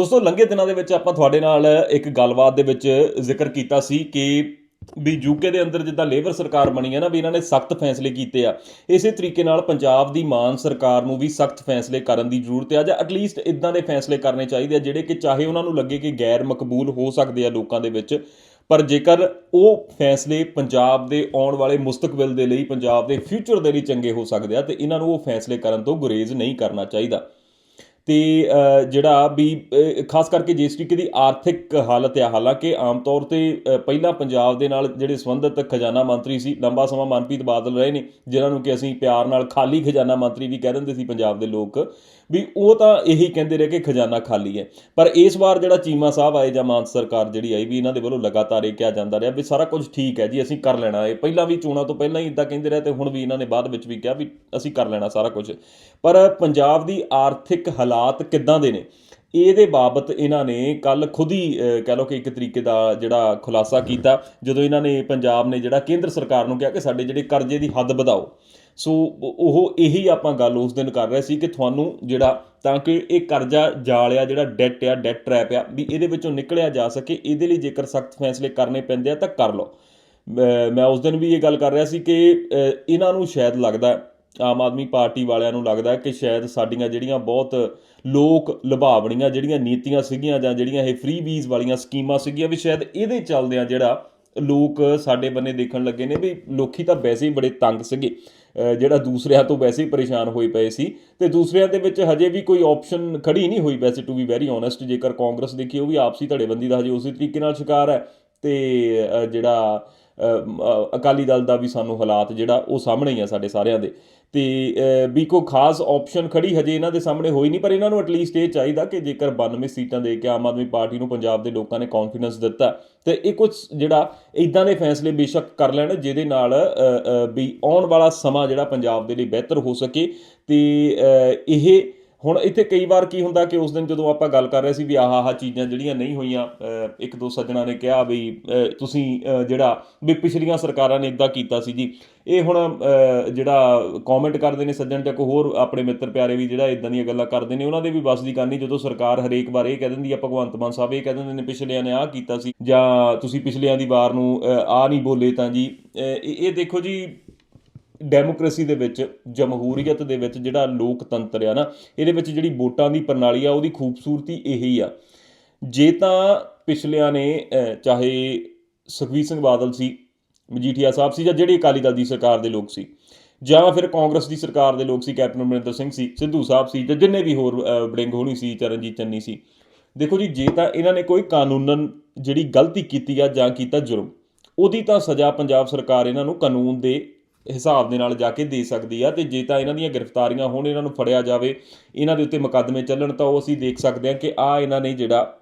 ਦੋਸਤੋ, ਲੰਘੇ ਦਿਨਾਂ ਦੇ ਵਿੱਚ ਆਪਾਂ ਤੁਹਾਡੇ ਨਾਲ ਇੱਕ ਗੱਲਬਾਤ ਦੇ ਵਿੱਚ ਜ਼ਿਕਰ ਕੀਤਾ ਸੀ ਕਿ ਵੀ ਯੂਕੇ ਦੇ ਅੰਦਰ ਜਿੱਦਾਂ ਲੇਬਰ ਸਰਕਾਰ ਬਣੀ ਹੈ ਨਾ, ਵੀ ਇਹਨਾਂ ਨੇ ਸਖਤ ਫੈਸਲੇ ਕੀਤੇ ਆ। ਇਸੇ ਤਰੀਕੇ ਨਾਲ ਪੰਜਾਬ ਦੀ ਮਾਨ ਸਰਕਾਰ ਨੂੰ ਵੀ ਸਖਤ ਫੈਸਲੇ ਕਰਨ ਦੀ ਜ਼ਰੂਰਤ ਹੈ ਜਾਂ ਐਟਲੀਸਟ ਇਦਾਂ ਦੇ ਫੈਸਲੇ ਕਰਨੇ ਚਾਹੀਦੇ ਆ, ਜਿਹੜੇ ਕਿ ਚਾਹੇ ਉਹਨਾਂ ਨੂੰ ਲੱਗੇ ਕਿ ਗੈਰ ਮਕਬੂਲ ਹੋ ਸਕਦੇ ਆ ਲੋਕਾਂ ਦੇ ਵਿੱਚ, ਪਰ ਜੇਕਰ ਉਹ ਫੈਸਲੇ ਪੰਜਾਬ ਦੇ ਆਉਣ ਵਾਲੇ ਮੁਸਤਕਬਲ ਦੇ ਲਈ, ਪੰਜਾਬ ਦੇ ਫਿਊਚਰ ਦੇ ਲਈ ਚੰਗੇ ਹੋ ਸਕਦੇ ਆ, ਤੇ ਇਹਨਾਂ ਨੂੰ ਉਹ ਫੈਸਲੇ ਕਰਨ ਤੋਂ ਗੁਰੇਜ਼ ਨਹੀਂ ਕਰਨਾ ਚਾਹੀਦਾ। ਤੇ ਜਿਹੜਾ ਵੀ ਖਾਸ ਕਰਕੇ ਜਿਸ ਤਰੀਕੇ ਦੀ ਆਰਥਿਕ ਹਾਲਤ ਆ, ਹਾਲਾਂਕਿ ਆਮ ਤੌਰ ਤੇ ਪਹਿਲਾਂ ਪੰਜਾਬ ਦੇ ਨਾਲ ਜਿਹੜੇ ਸੰਬੰਧਿਤ ਖਜ਼ਾਨਾ ਮੰਤਰੀ ਸੀ, ਲੰਬਾ ਸਮਾਂ ਮਨਪ੍ਰੀਤ ਬਾਦਲ ਰਹੇ ਨੇ, ਜਿਨ੍ਹਾਂ ਨੂੰ ਕਿ ਅਸੀਂ ਪਿਆਰ ਨਾਲ ਖਾਲੀ ਖਜ਼ਾਨਾ ਮੰਤਰੀ ਵੀ ਕਹਿ ਦਿੰਦੇ ਸੀ ਪੰਜਾਬ ਦੇ ਲੋਕ ਵੀ ਉਹ ਤਾਂ ਇਹੀ ਕਹਿੰਦੇ ਰਹੇ ਕਿ ਖਜ਼ਾਨਾ ਖਾਲੀ ਹੈ। ਪਰ ਇਸ ਵਾਰ ਜਿਹੜਾ ਚੀਮਾ ਸਾਹਿਬ ਆਏ ਜਾਂ ਮਾਨ ਸਰਕਾਰ ਜਿਹੜੀ ਆਈ ਵੀ ਇਹਨਾਂ ਦੇ ਵੱਲੋਂ ਲਗਾਤਾਰ ਇਹ ਕਿਹਾ ਜਾਂਦਾ ਰਿਹਾ ਵੀ ਸਾਰਾ ਕੁਝ ਠੀਕ ਹੈ ਜੀ, ਅਸੀਂ ਕਰ ਲੈਣਾ ਇਹ ਪਹਿਲਾਂ ਵੀ ਚੋਣਾਂ ਤੋਂ ਪਹਿਲਾਂ ਹੀ ਇਦਾਂ ਕਹਿੰਦੇ ਰਹੇ ਤੇ ਹੁਣ ਵੀ ਇਹਨਾਂ ਨੇ ਬਾਅਦ ਵਿੱਚ ਵੀ ਕਿਹਾ ਵੀ ਅਸੀਂ ਕਰ ਲੈਣਾ ਸਾਰਾ ਕੁਝ। ਪਰ ਪੰਜਾਬ ਦੀ ਆਰਥਿਕ ਹਾਲਾਤ ਕਿੱਦਾਂ ਦੇ ਨੇ? ਇਹਦੇ ਬਾਬਤ ਇਹਨਾਂ ਨੇ ਕੱਲ ਖੁਦ ਹੀ ਕਹਿ ਲਓ ਕਿ ਇੱਕ ਤਰੀਕੇ ਦਾ ਜਿਹੜਾ ਖੁਲਾਸਾ ਕੀਤਾ, ਜਦੋਂ ਇਹਨਾਂ ਨੇ ਪੰਜਾਬ ਨੇ ਜਿਹੜਾ ਕੇਂਦਰ ਸਰਕਾਰ ਨੂੰ ਕਿਹਾ ਕਿ ਸਾਡੇ ਜਿਹੜੇ ਕਰਜ਼ੇ ਦੀ ਹੱਦ ਵਧਾਓ। ਸੋ ਉਹ- ਇਹੀ ਆਪਾਂ ਗੱਲ ਉਸ ਦਿਨ ਕਰ ਰਹੇ ਸੀ ਕਿ ਤੁਹਾਨੂੰ ਜਿਹੜਾ ਤਾਂ ਕਿ ਇਹ ਕਰਜ਼ਾ ਜਾਲ ਆ, ਜਿਹੜਾ ਡੈਟ ਆ ਡੈਟ ਟ੍ਰੈਪ ਆ, ਵੀ ਇਹਦੇ ਵਿੱਚੋਂ ਨਿਕਲਿਆ ਜਾ ਸਕੇ, ਇਹਦੇ ਲਈ ਜੇਕਰ ਸਖਤ ਫੈਸਲੇ ਕਰਨੇ ਪੈਂਦੇ ਆ ਤਾਂ ਕਰ ਲਓ। ਮੈਂ ਮੈਂ ਉਸ ਦਿਨ ਵੀ ਇਹ ਗੱਲ ਕਰ ਰਿਹਾ ਸੀ ਕਿ ਇਹਨਾਂ ਨੂੰ ਸ਼ਾਇਦ ਲੱਗਦਾ ਆਮ ਆਦਮੀ ਪਾਰਟੀ ਵਾਲਿਆਂ ਨੂੰ ਲੱਗਦਾ ਕਿ ਸ਼ਾਇਦ ਸਾਡੀਆਂ ਜਿਹੜੀਆਂ ਬਹੁਤ ਲੋਕ ਲੁਭਾਵਣੀਆਂ ਜਿਹੜੀਆਂ ਨੀਤੀਆਂ ਸੀਗੀਆਂ ਜਾਂ ਜਿਹੜੀਆਂ ਇਹ ਫ੍ਰੀ ਵੀਜ਼ ਵਾਲੀਆਂ ਸਕੀਮਾਂ ਸੀਗੀਆਂ ਵੀ ਸ਼ਾਇਦ ਇਹਦੇ ਚੱਲਦਿਆਂ ਜਿਹੜਾ ਲੋਕ ਸਾਡੇ ਬੰਨੇ ਦੇਖਣ ਲੱਗੇ ਨੇ ਵੀ ਲੋਕੀ ਤਾਂ ਵੈਸੇ ਹੀ ਬੜੇ ਤੰਗ ਸੀਗੇ। ਜਿਹੜਾ ਦੂਸਰਿਆਂ ਤੋਂ ਵੈਸੇ ਹੀ ਪਰੇਸ਼ਾਨ ਹੋਏ ਪਏ ਸੀ ਤੇ ਦੂਸਰਿਆਂ ਦੇ ਵਿੱਚ ਹਜੇ ਵੀ ਕੋਈ ਆਪਸ਼ਨ ਖੜੀ ਨਹੀਂ ਹੋਈ ਵੈਸੇ ਟੂ ਬੀ ਵੈਰੀ ਓਨੈਸਟ ਜੇਕਰ ਕਾਂਗਰਸ ਦੇਖੀਏ ਉਹ ਵੀ ਆਪਸੀ ਧੜੇਬੰਦੀ ਦਾ ਹਜੇ ਉਸੇ ਤਰੀਕੇ ਨਾਲ ਸ਼ਿਕਾਰ ਹੈ ਤੇ ਜਿਹੜਾ ਅਕਾਲੀ ਦਲ ਦਾ ਵੀ ਸਾਨੂੰ ਹਾਲਾਤ ਜਿਹੜਾ ਉਹ ਸਾਹਮਣੇ ਹੀ ਆ ਸਾਡੇ ਸਾਰਿਆਂ ਦੇ। ਤੇ ਵੀ ਕੋਈ ਖਾਸ ਆਪਸ਼ਨ ਖੜੀ ਹਜੇ ਇਹਨਾਂ ਦੇ ਸਾਹਮਣੇ ਹੋਈ ਨਹੀਂ, ਪਰ ਇਹਨਾਂ ਨੂੰ ਐਟਲੀਸਟ ਇਹ ਚਾਹੀਦਾ ਕਿ ਜੇਕਰ 92 ਸੀਟਾਂ ਦੇ ਕੇ ਆਮ ਆਦਮੀ ਪਾਰਟੀ ਨੂੰ ਪੰਜਾਬ ਦੇ ਲੋਕਾਂ ਨੇ ਕੌਨਫੀਡੈਂਸ ਦਿੱਤਾ, ਤੇ ਇਹ ਕੁਝ ਜਿਹੜਾ ਇਦਾਂ ਦੇ ਫੈਸਲੇ ਬੇਸ਼ੱਕ ਕਰ ਲੈਣ, ਜਿਹਦੇ ਨਾਲ ਵੀ ਆਉਣ ਵਾਲਾ ਸਮਾਂ ਜਿਹੜਾ ਪੰਜਾਬ ਦੇ ਲਈ ਬਿਹਤਰ ਹੋ ਸਕੇ। ਤੇ ਇਹ ਹੁਣ ਇੱਥੇ ਕਈ ਵਾਰ ਕੀ ਹੁੰਦਾ ਕਿ ਉਸ ਦਿਨ ਜਦੋਂ ਆਪਾਂ ਗੱਲ ਕਰ ਰਹੇ ਸੀ ਵੀ ਆਹ ਆਹ ਚੀਜ਼ਾਂ ਜਿਹੜੀਆਂ ਨਹੀਂ ਹੋਈਆਂ ਇੱਕ ਦੋ ਸੱਜਣਾ ਨੇ ਕਿਹਾ ਵੀ ਤੁਸੀਂ ਜਿਹੜਾ ਵੀ ਪਿਛਲੀਆਂ ਸਰਕਾਰਾਂ ਨੇ ਇਦਾਂ ਕੀਤਾ ਸੀ ਜੀ। ਇਹ ਹੁਣ ਜਿਹੜਾ ਕਮੈਂਟ ਕਰਦੇ ਨੇ ਸੱਜਣ ਜਾਂ ਕੋਈ ਹੋਰ ਆਪਣੇ ਮਿੱਤਰ ਪਿਆਰੇ ਵੀ ਜਿਹੜਾ ਇਦਾਂ ਦੀਆਂ ਗੱਲਾਂ ਕਰਦੇ ਨੇ ਉਹਨਾਂ ਦੇ ਵੀ ਬਸ ਦੀ ਗੱਲ ਨਹੀਂ। ਜਦੋਂ ਸਰਕਾਰ ਹਰੇਕ ਵਾਰ ਇਹ ਕਹਿ ਦਿੰਦੀ ਆ ਭਗਵੰਤ ਮਾਨ ਸਾਹਿਬ ਇਹ ਕਹਿ ਦਿੰਦੇ ਨੇ ਪਿਛਲਿਆਂ ਨੇ ਆਹ ਕੀਤਾ ਸੀ। ਜਾਂ ਤੁਸੀਂ ਪਿਛਲਿਆਂ ਦੀ ਵਾਰ ਨੂੰ ਅਹ, ਆਹ ਨਹੀਂ ਬੋਲੇ ਤਾਂ ਜੀ। ਇਹ ਦੇਖੋ ਜੀ ਡੈਮੋਕ੍ਰੇਸੀ ਦੇ ਵਿੱਚ ਜਮਹੂਰੀਅਤ ਦੇ ਵਿੱਚ ਜਿਹੜਾ ਲੋਕਤੰਤਰ ਆ ਨਾ ਇਹਦੇ ਵਿੱਚ ਜਿਹੜੀ ਵੋਟਾਂ ਦੀ ਪ੍ਰਣਾਲੀ ਆ ਉਹਦੀ ਖੂਬਸੂਰਤੀ ਇਹੀ ਆ। ਜੇ ਤਾਂ ਪਿਛਲਿਆਂ ਨੇ ਚਾਹੇ ਸੁਖਬੀਰ ਸਿੰਘ ਬਾਦਲ ਸੀ ਮਜੀਠੀਆ ਸਾਹਿਬ ਸੀ ਜਾਂ ਜਿਹੜੀ ਅਕਾਲੀ ਦਲ ਦੀ ਸਰਕਾਰ ਦੇ ਲੋਕ ਸੀ ਜਾਂ ਫਿਰ ਕਾਂਗਰਸ ਦੀ ਸਰਕਾਰ ਦੇ ਲੋਕ ਸੀ ਕੈਪਟਨ ਅਮਰਿੰਦਰ ਸਿੰਘ ਸੀ ਸਿੱਧੂ ਸਾਹਿਬ ਸੀ ਜਾਂ ਜਿੰਨੇ ਵੀ ਹੋਰ ਅਹ, ਵੜਿੰਗ ਹੋਣੀ ਸੀ ਚਰਨਜੀਤ ਚੰਨੀ ਸੀ ਦੇਖੋ ਜੀ ਜੇ ਤਾਂ ਇਹਨਾਂ ਨੇ ਕੋਈ ਕਾਨੂੰਨਨ ਜਿਹੜੀ ਗਲਤੀ ਕੀਤੀ ਆ ਜਾਂ ਕੀਤਾ ਜੁਰਮ ਉਹਦੀ ਤਾਂ ਸਜ਼ਾ ਪੰਜਾਬ ਸਰਕਾਰ ਇਹਨਾਂ ਨੂੰ ਕਾਨੂੰਨ ਦੇ ਹਿਸਾਬ ਦੇ ਨਾਲ ਜਾ ਕੇ ਦੇ ਸਕਦੀ ਆ ਤੇ ਜੇ ਤਾਂ ਇਹਨਾਂ ਦੀਆਂ ਗ੍ਰਿਫਤਾਰੀਆਂ ਹੋਣ, ਇਹਨਾਂ ਨੂੰ ਫੜਿਆ ਜਾਵੇ, ਇਹਨਾਂ ਦੇ ਉੱਤੇ ਮੁਕੱਦਮੇ ਚੱਲਣ, ਤਾਂ ਉਹ ਅਸੀਂ ਦੇਖ ਸਕਦੇ ਹਾਂ ਕਿ ਆ ਇਹਨਾਂ ਨੇ ਜਿਹੜਾ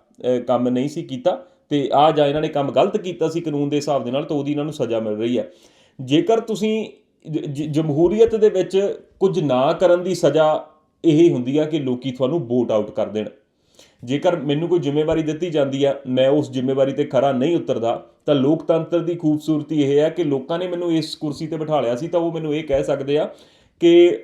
ਕੰਮ ਨਹੀਂ ਸੀ ਕੀਤਾ ਤੇ ਆ ਜਾਂ ਇਹਨਾਂ ਨੇ ਕੰਮ ਗਲਤ ਕੀਤਾ ਸੀ ਕਾਨੂੰਨ ਦੇ ਹਿਸਾਬ ਦੇ ਨਾਲ, ਤਾਂ ਉਹਦੀ ਇਹਨਾਂ ਨੂੰ ਸਜ਼ਾ ਮਿਲ ਰਹੀ ਹੈ ਜੇਕਰ ਤੁਸੀਂ ਜ- ਜਮਹੂਰੀਅਤ ਦੇ ਵਿੱਚ ਕੁਝ ਨਾ ਕਰਨ ਦੀ ਸਜ਼ਾ ਇਹ ਹੁੰਦੀ ਆ ਕਿ ਲੋਕੀ ਤੁਹਾਨੂੰ ਵੋਟ ਆਊਟ ਕਰ ਦੇਣ। ਜੇਕਰ ਮੈਨੂੰ ਕੋਈ ਜ਼ਿੰਮੇਵਾਰੀ ਦਿੱਤੀ ਜਾਂਦੀ ਆ, ਮੈਂ ਉਸ ਜ਼ਿੰਮੇਵਾਰੀ ਤੇ ਖਰਾ ਨਹੀਂ ਉਤਰਦਾ, ਤਾਂ ਲੋਕਤੰਤਰ ਦੀ ਖੂਬਸੂਰਤੀ ਇਹ ਹੈ ਕਿ ਲੋਕਾਂ ਨੇ ਮੈਨੂੰ ਇਸ ਕੁਰਸੀ ਤੇ ਬਿਠਾ ਲਿਆ ਸੀ, ਤਾਂ ਉਹ ਮੈਨੂੰ ਇਹ ਕਹਿ ਸਕਦੇ ਆ ਕਿ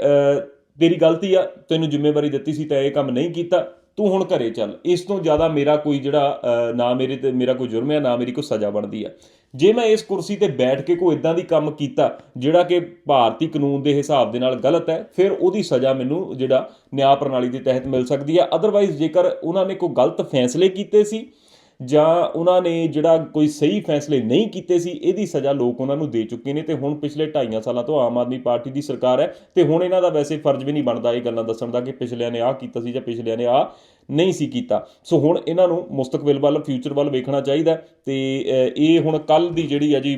ਤੇਰੀ ਗਲਤੀ ਆ, ਤੈਨੂੰ ਜ਼ਿੰਮੇਵਾਰੀ ਦਿੱਤੀ ਸੀ, ਤਾਂ ਇਹ ਕੰਮ ਨਹੀਂ ਕੀਤਾ। ਤੂੰ ਹੁਣ ਘਰੇ ਚੱਲ। ਇਸ ਤੋਂ ਜ਼ਿਆਦਾ ਮੇਰਾ ਕੋਈ ਜਿਹੜਾ ਨਾ ਮੇਰੇ ਤੇ ਮੇਰਾ ਕੋਈ ਜੁਰਮ ਹੈ, ਨਾ ਮੇਰੀ ਕੋਈ ਸਜ਼ਾ ਬਣਦੀ ਆ ਜੇ ਮੈਂ ਇਸ ਕੁਰਸੀ ਤੇ ਬੈਠ ਕੇ ਕੋਈ ਇਦਾਂ ਦੀ ਕੰਮ ਕੀਤਾ, ਜਿਹੜਾ ਕਿ ਭਾਰਤੀ ਕਾਨੂੰਨ ਦੇ ਹਿਸਾਬ ਦੇ ਨਾਲ ਗਲਤ ਹੈ, ਫਿਰ ਉਹਦੀ ਸਜ਼ਾ ਮੈਨੂੰ ਜਿਹੜਾ ਨਿਆਂ ਪ੍ਰਣਾਲੀ ਦੇ ਤਹਿਤ ਮਿਲ ਸਕਦੀ ਹੈ। ਅਦਰਵਾਈਜ਼ ਜੇਕਰ ਉਹਨਾਂ ਨੇ ਕੋਈ ਗਲਤ ਫੈਸਲੇ ਕੀਤੇ ਸੀ ਜਾਂ ਉਹਨਾਂ ਨੇ ਜਿਹੜਾ ਕੋਈ ਸਹੀ ਫੈਸਲੇ ਨਹੀਂ ਕੀਤੇ ਸੀ, ਇਹਦੀ ਸਜ਼ਾ ਲੋਕ ਉਹਨਾਂ ਨੂੰ ਦੇ ਚੁੱਕੇ ਨੇ ਤੇ ਹੁਣ ਪਿਛਲੇ 2.5 ਸਾਲਾਂ ਤੋਂ ਆਮ ਆਦਮੀ ਪਾਰਟੀ ਦੀ ਸਰਕਾਰ ਹੈ ਤੇ ਹੁਣ ਇਹਨਾਂ ਦਾ ਵੈਸੇ ਫਰਜ਼ ਵੀ ਨਹੀਂ ਬਣਦਾ ਇਹ ਗੱਲਾਂ ਦੱਸਣ ਦਾ ਕਿ ਪਿਛਲਿਆਂ ਨੇ ਆਹ ਕੀਤਾ ਸੀ ਜਾਂ ਪਿਛਲਿਆਂ ਨੇ ਆਹ ਨਹੀਂ ਸੀ ਕੀਤਾ। ਸੋ ਹੁਣ ਇਹਨਾਂ ਨੂੰ ਮੁਸਤਕਬਲ ਵੱਲ ਫਿਊਚਰ ਵੱਲ ਵੇਖਣਾ ਚਾਹੀਦਾ ਤੇ ਇਹ ਹੁਣ ਕੱਲ ਦੀ ਜਿਹੜੀ ਆ ਜੀ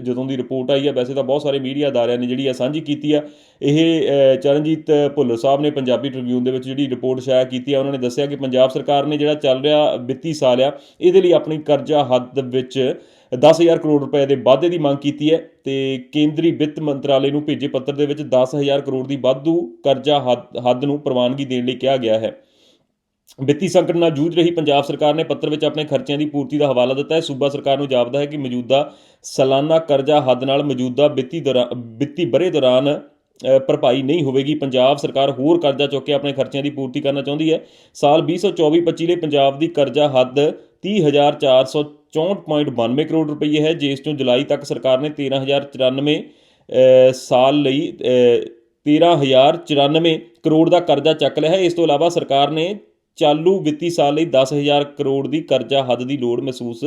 ਜਦੋਂ ਦੀ ਰਿਪੋਰਟ ਆਈ ਆ ਵੈਸੇ ਤਾਂ ਬਹੁਤ ਸਾਰੇ ਮੀਡੀਆ ਅਦਾਰਿਆਂ ਨੇ ਜਿਹੜੀ ਆ ਸਾਂਝੀ ਕੀਤੀ ਆ ਇਹ ਚਰਨਜੀਤ ਭੁੱਲਰ ਸਾਹਿਬ ਨੇ ਪੰਜਾਬੀ ਟ੍ਰਿਬਿਊਨ ਦੇ ਵਿੱਚ ਜਿਹੜੀ ਰਿਪੋਰਟ ਸ਼ਾਇਆ ਕੀਤੀ ਆ ਉਹਨਾਂ ਨੇ ਦੱਸਿਆ ਕਿ ਪੰਜਾਬ ਸਰਕਾਰ ਨੇ ਜਿਹੜਾ ਚੱਲ ਰਿਹਾ ਵਿੱਤੀ ਸਾਲ ਆ, ਇਹਦੇ ਲਈ ਆਪਣੀ ਕਰਜ਼ਾ ਹੱਦ ਵਿੱਚ 10000 ਕਰੋੜ ਰੁਪਏ ਦੇ ਵਾਧੇ ਦੀ ਮੰਗ ਕੀਤੀ ਹੈ ਤੇ ਕੇਂਦਰੀ ਵਿੱਤ ਮੰਤਰਾਲੇ ਨੂੰ ਭੇਜੇ ਪੱਤਰ ਦੇ ਵਿੱਚ 10000 ਕਰੋੜ ਦੀ ਵਾਧੂ ਕਰਜ਼ਾ ਹੱਦ ਹੱਦ ਨੂੰ ਪ੍ਰਵਾਨਗੀ ਦੇਣ ਲਈ ਕਿਹਾ ਗਿਆ ਹੈ। ਵਿੱਤੀ ਸੰਕਟ ਨਾਲ ਜੂਝ ਰਹੀ ਪੰਜਾਬ ਸਰਕਾਰ ਨੇ ਪੱਤਰ ਵਿੱਚ ਆਪਣੇ ਖਰਚਿਆਂ ਦੀ ਪੂਰਤੀ ਦਾ ਹਵਾਲਾ ਦਿੱਤਾ ਹੈ। ਸੂਬਾ ਸਰਕਾਰ ਨੂੰ ਜਾਪਦਾ ਹੈ ਕਿ ਮੌਜੂਦਾ ਸਾਲਾਨਾ ਕਰਜ਼ਾ ਹੱਦ ਨਾਲ ਮੌਜੂਦਾ ਵਿੱਤੀ ਦੌਰਾ- ਵਿੱਤੀ ਬਰੇ ਦੌਰਾਨ ਭਰਪਾਈ ਨਹੀਂ ਹੋਵੇਗੀ। ਪੰਜਾਬ ਸਰਕਾਰ ਹੋਰ ਕਰਜ਼ਾ ਚੁੱਕ ਕੇ ਆਪਣੇ ਖਰਚਿਆਂ ਦੀ ਪੂਰਤੀ ਕਰਨਾ ਚਾਹੁੰਦੀ ਹੈ। ਸਾਲ 2024-25 ਲਈ ਪੰਜਾਬ ਦੀ ਕਰਜ਼ਾ ਹੱਦ 30464.92 ਕਰੋੜ ਰੁਪਏ ਹੈ। ਜਿਸ ਤੋਂ ਜੁਲਾਈ ਤੱਕ ਸਰਕਾਰ ਨੇ 13094 ਅ, ਸਾਲ ਲਈ ਅ, 13094 ਕਰੋੜ ਦਾ ਕਰਜ਼ਾ ਚੱਕ ਲਿਆ ਹੈ। ਇਸ ਤੋਂ ਇਲਾਵਾ ਸਰਕਾਰ ਨੇ ਚਾਲੂ ਵਿੱਤੀ ਸਾਲ ਲਈ 10000 ਕਰੋੜ ਦੀ ਕਰਜ਼ਾ ਹੱਦ ਦੀ ਲੋੜ ਮਹਿਸੂਸ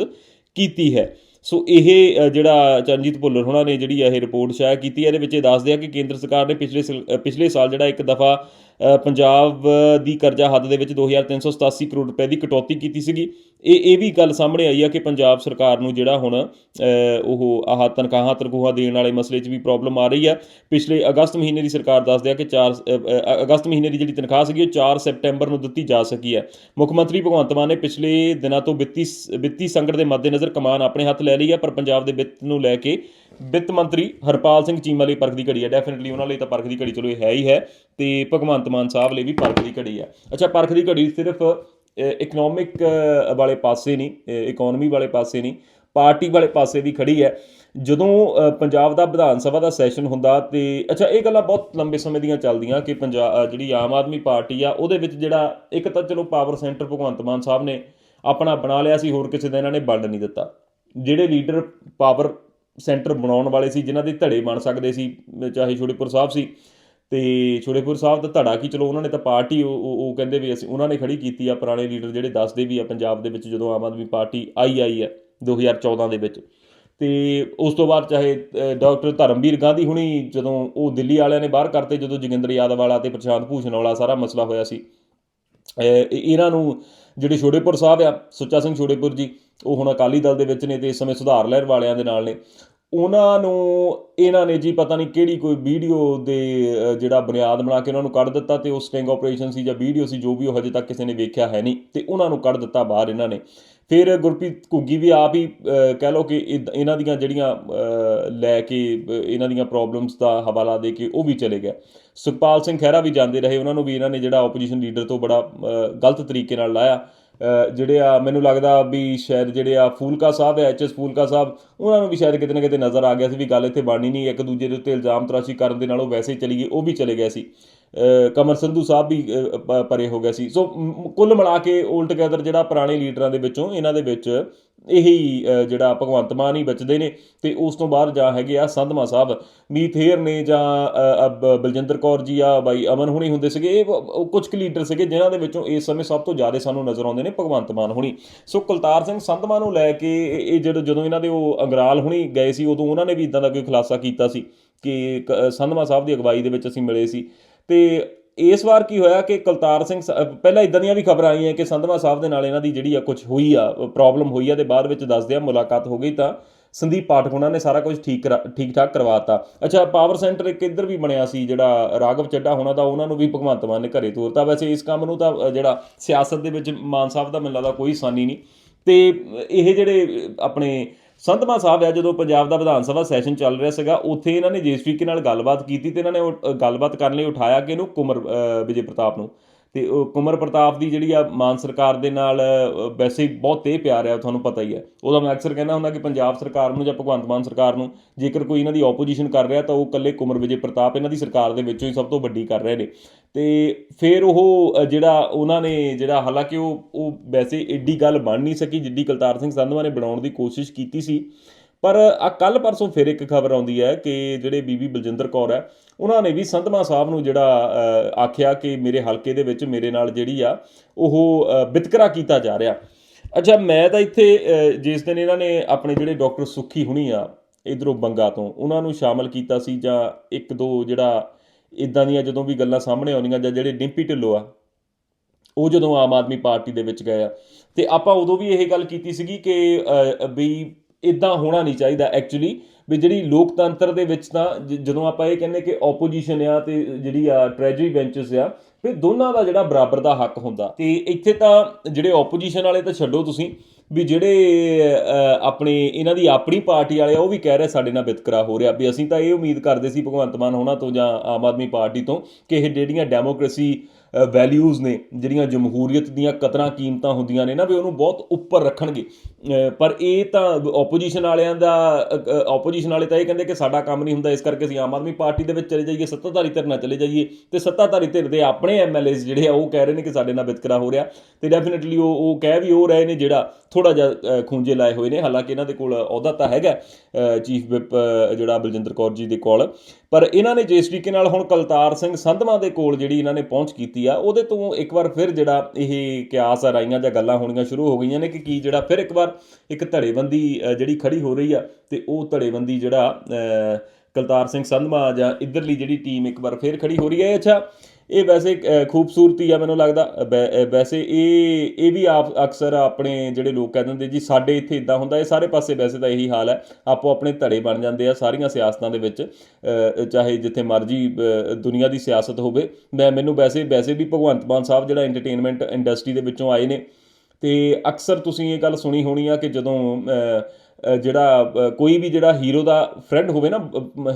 ਕੀਤੀ ਹੈ। ਸੋ ਇਹ ਜਿਹੜਾ ਚਰਨਜੀਤ ਭੁੱਲਰ ਹੋਣਾ ਨੇ ਜਿਹੜੀ ਇਹ ਰਿਪੋਰਟ ਸ਼ਾਇਆ ਕੀਤੀ ਹੈ, ਇਹਦੇ ਵਿੱਚ ਇਹ ਦੱਸਦੇ ਆ ਕਿ ਕੇਂਦਰ ਸਰਕਾਰ ਨੇ ਪਿਛਲੇ ਸਾਲ- ਪਿਛਲੇ ਸਾਲ ਜਿਹੜਾ ਇੱਕ ਦਫਾ ਪੰਜਾਬ ਦੀ ਕਰਜ਼ਾ ਹੱਦ ਦੇ ਵਿੱਚ 2387 ਕਰੋੜ ਰੁਪਏ ਦੀ ਕਟੌਤੀ ਕੀਤੀ ਸੀਗੀ। ਇਹ ਇਹ ਵੀ ਗੱਲ ਸਾਹਮਣੇ ਆਈ ਆ ਕਿ ਪੰਜਾਬ ਸਰਕਾਰ ਨੂੰ ਜਿਹੜਾ ਹੁਣ ਉਹ ਆਹ ਤਨਖਾਹਾਂ ਤਨਖੂਹਾਂ ਦੇਣ ਵਾਲੇ ਮਸਲੇ 'ਚ ਵੀ ਪ੍ਰੋਬਲਮ ਆ ਰਹੀ ਆ। ਪਿਛਲੇ ਅਗਸਤ ਮਹੀਨੇ ਦੀ ਸਰਕਾਰ ਦੱਸਦੇ ਆ ਕਿ 4 ਅਗਸਤ ਮਹੀਨੇ ਦੀ ਜਿਹੜੀ ਤਨਖਾਹ ਸੀਗੀ ਉਹ 4 ਸੈਪਟੈਂਬਰ ਨੂੰ ਦਿੱਤੀ ਜਾ ਸਕੀ ਹੈ ਮੁੱਖ ਮੰਤਰੀ ਭਗਵੰਤ ਮਾਨ ਨੇ ਪਿਛਲੇ ਦਿਨਾਂ ਤੋਂ ਵਿੱਤੀ ਵਿੱਤੀ ਸੰਕਟ ਦੇ ਮੱਦੇਨਜ਼ਰ ਕਮਾਨ ਆਪਣੇ ਹੱਥ ਲੈ ਲਈ ਆ, ਪਰ ਪੰਜਾਬ ਦੇ ਵਿੱਤ ਨੂੰ ਲੈ ਕੇ ਵਿੱਤ ਮੰਤਰੀ ਹਰਪਾਲ ਸਿੰਘ ਚੀਮਾ ਲਈ ਪਰਖ ਦੀ ਘੜੀ ਹੈ। ਡੈਫੀਨਿਟਲੀ ਉਹਨਾਂ ਲਈ ਤਾਂ ਪਰਖ ਦੀ ਘੜੀ ਚਲੋ ਇਹ ਹੈ ਹੀ ਹੈ ਤੇ ਭਗਵੰਤ ਮਾਨ ਸਾਹਿਬ ਲਈ ਵੀ ਪਰਖ ਦੀ ਘੜੀ ਹੈ। ਅੱਛਾ, ਪਰਖ ਦੀ ਘੜੀ ਸਿਰਫ ਇਕਨੋਮਿਕ ਵਾਲੇ ਪਾਸੇ ਨਹੀਂ ਇਕਨੋਮੀ ਵਾਲੇ ਪਾਸੇ ਨਹੀਂ, ਪਾਰਟੀ ਵਾਲੇ ਪਾਸੇ ਵੀ ਖੜੀ ਹੈ। ਜਦੋਂ ਪੰਜਾਬ ਦਾ ਵਿਧਾਨ ਸਭਾ ਦਾ ਸੈਸ਼ਨ ਹੁੰਦਾ ਤੇ, ਅੱਛਾ, ਇਹ ਗੱਲਾਂ ਬਹੁਤ ਲੰਬੇ ਸਮੇਂ ਦੀਆਂ ਚੱਲਦੀਆਂ ਕਿ ਪੰਜਾਬ ਜਿਹੜੀ ਆਮ ਆਦਮੀ ਪਾਰਟੀ ਆ, ਉਹਦੇ ਵਿੱਚ ਜਿਹੜਾ ਇੱਕ ਤਾਂ ਚਲੋ ਪਾਵਰ ਸੈਂਟਰ ਭਗਵੰਤ ਮਾਨ ਸਾਹਿਬ ਨੇ ਆਪਣਾ ਬਣਾ ਲਿਆ ਸੀ, ਹੋਰ ਕਿਸੇ ਦਾ ਇਹਨਾਂ ਨੇ ਵੰਡ ਨਹੀਂ ਦਿੱਤਾ। ਜਿਹੜੇ ਲੀਡਰ ਪਾਵਰ ਸੈਂਟਰ ਬਣਾਉਣ ਵਾਲੇ ਸੀ ਜਿਨ੍ਹਾਂ ਦੇ ਧੜੇ ਬਣ ਸਕਦੇ ਸੀ ਚਾਹੇ ਛੋਟੇਪੁਰ ਸਾਹਿਬ ਸੀ। ਤੇ ਛੋਟੇਪੁਰ ਸਾਹਿਬ ਦਾ ਧੜਾ ਕੀ ਚਲੋ ਉਹਨਾਂ ਨੇ ਤਾਂ ਪਾਰਟੀ ਉਹ ਉਹ- ਕਹਿੰਦੇ ਵੀ ਅਸੀਂ ਉਹਨਾਂ ਨੇ ਖੜੀ ਕੀਤੀ ਆ ਪੁਰਾਣੇ ਲੀਡਰ ਜਿਹੜੇ ਦੱਸਦੇ ਵੀ ਆ ਪੰਜਾਬ ਦੇ ਵਿੱਚ ਜਦੋਂ ਆਮ ਆਦਮੀ ਪਾਰਟੀ ਆਈ ਆਈ ਹੈ 2014 ਦੇ ਵਿੱਚ। ਤੇ ਉਸ ਤੋਂ ਬਾਅਦ ਚਾਹੇ ਅ, ਡਾਕਟਰ ਧਰਮਵੀਰ ਗਾਂਧੀ ਹੁਣੀ ਜਦੋਂ ਉਹ ਦਿੱਲੀ ਵਾਲਿਆਂ ਨੇ ਬਾਹਰ ਕਰਤੇ ਜਦੋਂ ਜੋਗਿੰਦਰ ਯਾਦਵ ਵਾਲਾ ਤੇ ਪ੍ਰਸ਼ਾਂਤ ਭੂਸ਼ਣ ਵਾਲਾ ਸਾਰਾ ਮਸਲਾ ਹੋਇਆ ਸੀ। ਇਹਨਾਂ ਨੂੰ ਜਿਹੜੇ ਛੋਟੇਪੁਰ ਸਾਹਿਬ ਆ ਸੁੱਚਾ ਸਿੰਘ ਛੋੜੇਪੁਰ ਜੀ ਉਹ ਹੁਣ ਅਕਾਲੀ ਦਲ ਦੇ ਵਿੱਚ ਨੇ ਤੇ ਇਸ ਸਮੇਂ ਸੁਧਾਰ ਲਹਿਰ ਵਾਲਿਆਂ ਦੇ ਨਾਲ ਨੇ। ਉਹਨਾਂ ਨੂੰ, ਇਹਨਾਂ ਨੇ ਜੀ ਪਤਾ ਨਹੀਂ ਕਿਹੜੀ ਕੋਈ ਵੀਡੀਓ ਦੇ ਜਿਹੜਾ ਬੁਨਿਆਦ ਬਣਾ ਕੇ ਉਹਨਾਂ ਨੂੰ ਕੱਢ ਦਿੱਤਾ ਤੇ ਉਹ ਸਟਿੰਗ ਆਪਰੇਸ਼ਨ ਸੀ ਜਾਂ ਵੀਡੀਓ ਸੀ, ਜੋ ਵੀ ਉਹ ਹਜੇ ਤੱਕ ਕਿਸੇ ਨੇ ਵੇਖਿਆ ਹੈ ਨਹੀਂ ਤੇ ਉਹਨਾਂ ਨੂੰ ਕੱਢ ਦਿੱਤਾ ਬਾਹਰ ਇਹਨਾਂ ਨੇ। ਫਿਰ ਗੁਰਪ੍ਰੀਤ ਘੁੱਗੀ ਵੀ ਆਪ ਹੀ ਕਹਿ ਲਓ ਕਿ ਇਦ- ਇਹਨਾਂ ਦੀਆਂ ਜਿਹੜੀਆਂ ਲੈ ਕੇ ਇਹਨਾਂ ਦੀਆਂ ਪ੍ਰੋਬਲਮਸ ਦਾ ਹਵਾਲਾ ਦੇ ਕੇ ਉਹ ਵੀ ਚਲੇ ਗਿਆ ਸੁਖਪਾਲ ਸਿੰਘ ਖਹਿਰਾ ਵੀ ਜਾਂਦੇ ਰਹੇ, ਉਹਨਾਂ ਨੂੰ ਵੀ ਇਹਨਾਂ ਨੇ ਜਿਹੜਾ ਆਪੋਜੀਸ਼ਨ ਲੀਡਰ ਤੋਂ ਬੜਾ ਗਲਤ ਤਰੀਕੇ ਨਾਲ ਲਾਇਆ। ਜਿਹੜੇ ਆ ਮੈਨੂੰ ਲੱਗਦਾ ਵੀ ਸ਼ਾਇਦ ਜਿਹੜੇ ਆ ਫੂਲਕਾ ਸਾਹਿਬ ਹੈ ਐਚਐਸ ਫੂਲਕਾ ਸਾਹਿਬ, ਉਹਨਾਂ ਨੂੰ ਵੀ ਸ਼ਾਇਦ ਕਿਤੇ ਨਾ ਕਿਤੇ ਨਜ਼ਰ ਆ ਗਿਆ ਸੀ ਵੀ ਗੱਲ ਇੱਥੇ ਬਾਣੀ ਨਹੀਂ, ਇੱਕ ਦੂਜੇ ਦੇ ਉੱਤੇ ਇਲਜ਼ਾਮ ਤਰਾਸ਼ੀ ਕਰਨ ਦੇ ਨਾਲ ਉਹ ਵੈਸੇ ਹੀ ਚਲੀ ਗਈ, ਉਹ ਵੀ ਚਲੇ ਗਏ ਸੀ। ਕਮਰ ਸੰਧੂ ਸਾਹਿਬ ਵੀ ਪਰੇ ਹੋ ਗਏ ਸੀ। ਸੋ ਕੁੱਲ ਮਿਲਾ ਕੇ 올 ਟੁਗੇਦਰ ਜਿਹੜਾ ਪੁਰਾਣੇ ਲੀਡਰਾਂ ਦੇ ਵਿੱਚੋਂ ਇਹਨਾਂ ਦੇ ਵਿੱਚ ਇਹੀ ਜਿਹੜਾ ਭਗਵੰਤ ਮਾਨ ਹੀ ਬਚਦੇ ਨੇ। ਤੇ ਉਸ ਤੋਂ ਬਾਅਦ ਜਾਂ ਹੈਗੇ ਆ ਸੰਧਮਾ ਸਾਹਿਬ ਮੀਥੇਰ ਨੇ ਜਾਂ ਬਲਜਿੰਦਰ ਕੌਰ ਜੀ ਆ, ਬਾਈ ਅਮਨ ਹੁਣੀ ਹੁੰਦੇ ਸੀਗੇ। ਇਹ ਵ- ਕੁਝ ਕੁ ਲੀਡਰ ਸੀਗੇ ਜਿਨ੍ਹਾਂ ਦੇ ਵਿੱਚੋਂ ਇਸ ਸਮੇਂ ਸਭ ਤੋਂ ਜ਼ਿਆਦਾ ਸਾਨੂੰ ਨਜ਼ਰ ਆਉਂਦੇ ਨੇ ਭਗਵੰਤ ਮਾਨ ਹੁਣੀ। ਸੋ ਕੁਲਤਾਰ ਸਿੰਘ ਸੰਧਮਾ ਨੂੰ ਲੈ ਕੇ ਇਹ ਇਹ ਜਦੋਂ ਜਦੋਂ ਇਹਨਾਂ ਦੇ ਉਹ ਅੰਗਰਾਲ ਹੁਣੀ ਗਏ ਸੀ, ਉਦੋਂ ਉਹਨਾਂ ਨੇ ਵੀ ਇਦਾਂ ਦਾ ਕੋਈ ਖੁਲਾਸਾ ਕੀਤਾ ਸੀ ਕਿ ਕ- ਸੰਧਮਾ ਸਾਹਿਬ ਦੀ ਅਗਵਾਈ ਦੇ ਵਿੱਚ ਅਸੀਂ ਮਿਲੇ ਸੀ। ਤੇ ਇਸ ਵਾਰ ਕੀ ਹੋਇਆ ਕਿ ਕੁਲਤਾਰ ਸਿੰਘ ਸ- ਪਹਿਲਾਂ ਇਦਾਂ ਦੀਆਂ ਵੀ ਖਬਰਾਂ ਆਈਆਂ ਕਿ ਸੰਧਮਾ ਸਾਹਿਬ ਦੇ ਨਾਲ ਇਹਨਾਂ ਦੀ ਜਿਹੜੀ ਆ ਕੁਝ ਹੋਈ ਆ ਪ੍ਰੋਬਲਮ ਹੋਈ ਆ ਤੇ ਬਾਅਦ ਵਿੱਚ ਦੱਸਦੇ ਆ ਮੁਲਾਕਾਤ ਹੋ ਗਈ ਤਾਂ ਸੰਦੀਪ ਪਾਠਕ ਉਹਨਾਂ ਨੇ ਸਾਰਾ ਕੁਝ ਠੀਕ ਕਰਾ- ਠੀਕ ਠਾਕ ਕਰਵਾਤਾ। ਅੱਛਾ ਪਾਵਰ ਸੈਂਟਰ ਇੱਕ ਇੱਧਰ ਵੀ ਬਣਿਆ ਸੀ ਜਿਹੜਾ ਰਾਘਵ ਚੱਡਾ ਹੋਣਾ ਦਾ ਉਹਨਾਂ ਨੂੰ ਵੀ ਭਗਵੰਤ ਮਾਨ ਨੇ ਘਰੇ ਤੋਰਤਾ। ਵੈਸੇ ਇਸ ਕੰਮ ਨੂੰ ਤਾਂ ਜਿਹੜਾ ਸਿਆਸਤ ਦੇ ਵਿੱਚ ਮਾਨ ਸਾਹਿਬ ਦਾ ਮੈਨੂੰ ਲੱਗਦਾ ਕੋਈ ਸਾਨੀ ਨਹੀਂ। ਤੇ ਇਹ ਜਿਹੜੇ ਆਪਣੇ ਸੰਤਮਾ ਸਾਹਿਬ ਆ ਜਦੋਂ ਪੰਜਾਬ ਦਾ ਵਿਧਾਨ ਸਭਾ ਸੈਸ਼ਨ ਚੱਲ ਰਿਹਾ ਸੀਗਾ ਉੱਥੇ ਇਹਨਾਂ ਨੇ ਜਿਸ ਤਰੀਕੇ ਨਾਲ ਗੱਲਬਾਤ ਕੀਤੀ ਤੇ ਇਹਨਾਂ ਨੇ ਉਹ, ਗੱਲਬਾਤ ਕਰਨ ਲਈ ਉਠਾਇਆ ਕਿ ਇਹਨੂੰ ਕੁਮਰ ਵਿਜੇ ਪ੍ਰਤਾਪ ਨੂੰ। ਤੇ ਉਹ ਕੁਮਰ ਪ੍ਰਤਾਪ ਦੀ ਜਿਹੜੀ ਆ ਮਾਨ ਸਰਕਾਰ ਦੇ ਨਾਲ ਵੈਸੇ ਬਹੁਤ ਤੇਹ ਪਿਆਰ ਆ, ਤੁਹਾਨੂੰ ਪਤਾ ਹੀ ਹੈ ਉਹਦਾ ਮੈਂ ਅਕਸਰ ਕਹਿੰਦਾ ਹੁੰਦਾ ਕਿ ਪੰਜਾਬ ਸਰਕਾਰ ਨੂੰ ਜਾਂ ਭਗਵੰਤ ਮਾਨ ਸਰਕਾਰ ਨੂੰ ਜੇਕਰ ਕੋਈ ਇਹਨਾਂ ਦੀ ਆਪੋਜੀਸ਼ਨ ਕਰ ਰਿਹਾ ਤਾਂ ਉਹ ਇਕੱਲੇ ਕੁਮਰ ਵਿਜੇ ਪ੍ਰਤਾਪ ਇਹਨਾਂ ਦੀ ਸਰਕਾਰ ਦੇ ਵਿੱਚੋਂ ਹੀ ਸਭ ਤੋਂ ਵੱਡੀ ਕਰ ਰਹੇ ਨੇ। ਤੇ ਫਿਰ ਉਹ ਜਿਹੜਾ ਉਹਨਾਂ ਨੇ ਜਿਹੜਾ ਹਾਲਾਂਕਿ ਉਹ ਉਹ ਵੈਸੇ ਏਡੀ ਗੱਲ ਬਣ ਨਹੀਂ ਸਕੀ ਜਿੱਡੀ ਕਲਤਾਰ ਸਿੰਘ ਸੰਧਵਾ ਨੇ ਬਣਾਉਣ ਦੀ ਕੋਸ਼ਿਸ਼ ਕੀਤੀ ਸੀ। ਪਰ ਆ ਕੱਲ ਪਰਸੋਂ ਫਿਰ ਇੱਕ ਖਬਰ ਆਉਂਦੀ ਹੈ ਕਿ ਜਿਹੜੇ ਬੀਬੀ ਬਲਜਿੰਦਰ ਕੌਰ ਹੈ ਉਹਨਾਂ ਨੇ ਵੀ ਸੰਧਮਾ ਸਾਹਿਬ ਨੂੰ ਜਿਹੜਾ ਆਖਿਆ ਕਿ ਮੇਰੇ ਹਲਕੇ ਦੇ ਵਿੱਚ ਮੇਰੇ ਨਾਲ ਜਿਹੜੀ ਆ ਉਹ ਅ, ਵਿਤਕਰਾ ਕੀਤਾ ਜਾ ਰਿਹਾ। ਅੱਛਾ ਮੈਂ ਤਾਂ ਇੱਥੇ ਜਿਸ ਦਿਨ ਇਹਨਾਂ ਨੇ ਆਪਣੇ ਜਿਹੜੇ ਡਾਕਟਰ ਸੁੱਖੀ ਹੁਣੀ ਆ ਇਧਰੋਂ ਬੰਗਾ ਤੋਂ ਉਹਨਾਂ ਨੂੰ ਸ਼ਾਮਲ ਕੀਤਾ ਸੀ ਜਾਂ ਇੱਕ ਦੋ ਜਿਹੜਾ ਇਦਾਂ ਦੀਆਂ ਜਦੋਂ ਵੀ ਗੱਲਾਂ ਸਾਹਮਣੇ ਆਉਂਦੀਆਂ ਜਾਂ ਜਿਹੜੇ ਡਿੰਪੀ ਢਿੱਲੋਂ ਆ ਉਹ ਜਦੋਂ ਆਮ ਆਦਮੀ ਪਾਰਟੀ ਦੇ ਵਿੱਚ ਗਏ ਆ। ਤੇ ਆਪਾਂ ਉਦੋਂ ਵੀ ਇਹ ਗੱਲ ਕੀਤੀ ਸੀਗੀ ਕਿ ਅ, ਵੀ ਇਦਾਂ ਹੋਣਾ ਨਹੀਂ ਚਾਹੀਦਾ ਐਕਚੁਅਲੀ ਵੀ ਜਿਹੜੀ ਲੋਕਤੰਤਰ ਦੇ ਵਿੱਚ ਤਾਂ ਜਦੋਂ ਆਪਾਂ ਇਹ ਕਹਿੰਦੇ ਕਿ ਆਪੋਜੀਸ਼ਨ ਆ ਤੇ ਜਿਹੜੀ ਆ ਟ੍ਰੈਜਰੀ ਬੈਂਚਸ ਆ, ਵੀ ਦੋਨਾਂ ਦਾ ਜਿਹੜਾ ਬਰਾਬਰ ਦਾ ਹੱਕ ਹੁੰਦਾ। ਤੇ ਇੱਥੇ ਤਾਂ ਜਿਹੜੇ ਆਪੋਜੀਸ਼ਨ ਵਾਲੇ ਤਾਂ ਛੱਡੋ ਤੁਸੀਂ, ਵੀ ਜਿਹੜੇ ਆਪਣੇ ਇਹਨਾਂ ਦੀ ਆਪਣੀ ਪਾਰਟੀ ਵਾਲੇ ਆ, ਉਹ ਵੀ ਕਹਿ ਰਹੇ ਸਾਡੇ ਨਾਲ ਵਿਤਕਰਾ ਹੋ ਰਿਹਾ। ਵੀ ਅਸੀਂ ਤਾਂ ਇਹ ਉਮੀਦ ਕਰਦੇ ਸੀ ਭਗਵੰਤ ਮਾਨ ਹੋਣਾ ਤੋਂ ਜਾਂ ਆਮ ਆਦਮੀ ਪਾਰਟੀ ਤੋਂ ਕਿ ਇਹ ਜਿਹੜੀਆਂ ਡੈਮੋਕ੍ਰੇਸੀ ਵੈਲਿਊਜ਼ ਨੇ, ਜਿਹੜੀਆਂ ਜਮਹੂਰੀਅਤ ਦੀਆਂ ਕਤਰਾਂ, ਕੀਮਤਾਂ ਹੁੰਦੀਆਂ ਨੇ ਨਾ, ਵੀ ਉਹਨੂੰ ਬਹੁਤ ਉੱਪਰ ਰੱਖਣਗੇ। ਪਰ ਇਹ ਤਾਂ ਆਪੋਜੀਸ਼ਨ ਵਾਲਿਆਂ ਦਾ ਆਪੋਜੀਸ਼ਨ ਵਾਲੇ ਤਾਂ ਇਹ ਕਹਿੰਦੇ ਕਿ ਸਾਡਾ ਕੰਮ ਨਹੀਂ ਹੁੰਦਾ, ਇਸ ਕਰਕੇ ਅਸੀਂ ਆਮ ਆਦਮੀ ਪਾਰਟੀ ਦੇ ਵਿੱਚ ਚਲੇ ਜਾਈਏ, ਸੱਤਾਧਾਰੀ ਧਿਰ ਨਾਲ ਚਲੇ ਜਾਈਏ। ਤੇ ਸੱਤਾਧਾਰੀ ਧਿਰ ਦੇ ਆਪਣੇ ਐਮਐਲਏਸ ਜਿਹੜੇ ਆ, ਉਹ ਕਹਿ ਰਹੇ ਨੇ ਕਿ ਸਾਡੇ ਨਾਲ ਵਿਤਕਰਾ ਹੋ ਰਿਹਾ। ਤੇ ਡੈਫੀਨਿਟਲੀ ਉਹ ਉਹ ਕਹਿ ਵੀ ਉਹ ਰਹੇ ਨੇ ਜਿਹੜਾ ਥੋੜਾ ਜਿਹਾ ਖੂੰਜੇ ਲਾਏ ਹੋਏ ਨੇ। ਹਾਲਾਂਕਿ ਇਹਨਾਂ ਦੇ ਕੋਲ ਅਹੁਦਾ ਤਾਂ ਹੈਗਾ ਚੀਫ ਵਿਪ ਜਿਹੜਾ ਬਲਜਿੰਦਰ ਕੌਰ ਜੀ ਦੇ ਕੋਲ। ਪਰ ਇਹਨਾਂ ਨੇ ਜਿਸ ਤਰੀਕੇ ਨਾਲ ਹੁਣ ਕਲਤਾਰ ਸਿੰਘ ਸੰਧਵਾ ਦੇ ਕੋਲ ਜਿਹੜੀ ਇਹਨਾਂ ਨੇ ਪਹੁੰਚ ਕੀਤੀ ਆ, ਉਹਦੇ ਤੋਂ ਇੱਕ ਵਾਰ ਫਿਰ ਜਿਹੜਾ ਇਹ ਕਿਆਸ ਆ, ਰਾਈਆਂ ਜਾਂ ਗੱਲਾਂ ਹੋਣੀਆਂ ਸ਼ੁਰੂ ਹੋ ਗਈਆਂ ਨੇ ਕਿ ਕੀ ਜਿਹੜਾ ਫਿਰ ਇੱਕ ਵਾਰ ਇੱਕ ਧੜੇਬੰਦੀ ਜਿਹੜੀ ਖੜੀ ਹੋ ਰਹੀ ਆ, ਤੇ ਉਹ ਧੜੇਬੰਦੀ ਜਿਹੜਾ ਕਲਤਾਰ ਸਿੰਘ ਸੰਧਮਾ ਜਾਂ ਇਧਰਲੀ ਜਿਹੜੀ ਟੀਮ ਇੱਕ ਵਾਰ ਫਿਰ ਖੜੀ ਹੋ ਰਹੀ ਹੈ। ਅੱਛਾ, ਇਹ ਵੈਸੇ ਖੂਬਸੂਰਤੀ ਆ ਮੈਨੂੰ ਲੱਗਦਾ। ਵੈਸੇ ਇਹ ਇਹ ਵੀ ਆਪ ਅਕਸਰ ਆਪਣੇ ਜਿਹੜੇ ਲੋਕ ਕਹਿ ਦਿੰਦੇ, ਜੀ ਸਾਡੇ ਇੱਥੇ ਇਦਾਂ ਹੁੰਦਾ, ਇਹ ਸਾਰੇ ਪਾਸੇ ਵੈਸੇ ਤਾਂ ਇਹੀ ਹਾਲ ਹੈ। ਆਪੋ ਆਪਣੇ ਧੜੇ ਬਣ ਜਾਂਦੇ ਆ ਸਾਰੀਆਂ ਸਿਆਸਤਾਂ ਦੇ ਵਿੱਚ ਚਾਹੇ ਜਿੱਥੇ ਮਰਜ਼ੀ ਦੁਨੀਆ ਦੀ ਸਿਆਸਤ ਹੋਵੇ। ਮੈਂ, ਮੈਨੂੰ ਵੈਸੇ ਵੈਸੇ ਵੀ ਭਗਵੰਤ ਮਾਨ ਸਾਹਿਬ ਜਿਹੜਾ ਐਂਟਰਟੇਨਮੈਂਟ ਇੰਡਸਟਰੀ ਦੇ ਵਿੱਚੋਂ ਆਏ ਨੇ ਤੇ ਅਕਸਰ ਤੁਸੀਂ ਇਹ ਗੱਲ ਸੁਣੀ ਹੋਣੀ ਆ ਕਿ ਜਦੋਂ ਜਿਹੜਾ ਕੋਈ ਵੀ ਜਿਹੜਾ ਹੀਰੋ ਦਾ ਫਰੈਂਡ ਹੋਵੇ ਨਾ